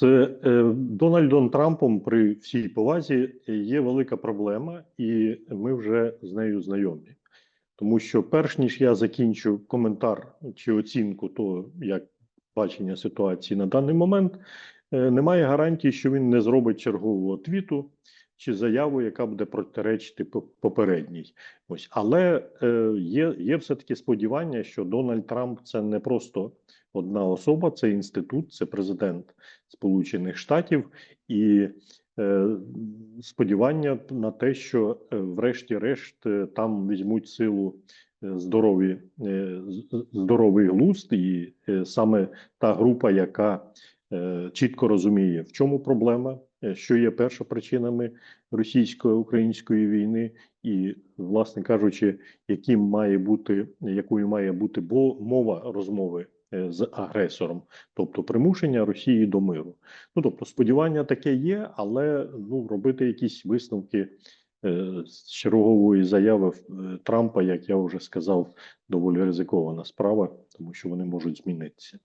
З е, Дональдом Трампом при всій повазі є велика проблема, і ми вже з нею знайомі. Тому що, перш ніж я закінчу коментар чи оцінку того, як бачення ситуації на даний момент, немає гарантії, що він не зробить чергового твіту чи заяву, яка буде протиречити по- попередній. Ось, але е, є, є все-таки сподівання, що Дональд Трамп це не просто одна особа, це інститут, це президент Сполучених Штатів, і е, сподівання на те, що е, врешті-решт е, там візьмуть силу е, здорові, е, здоровий глузд, і е, саме та група, яка е, чітко розуміє, в чому проблема, е, що є першопричинами російсько-української війни, і, власне кажучи, яким має бути, якою має бути бо мова розмови е, з агресором, тобто примушення Росії до миру. Ну тобто, сподівання таке є, але ну робити якісь висновки е, з чергової заяви е, Трампа, як я вже сказав, доволі ризикована справа, тому що вони можуть змінитися.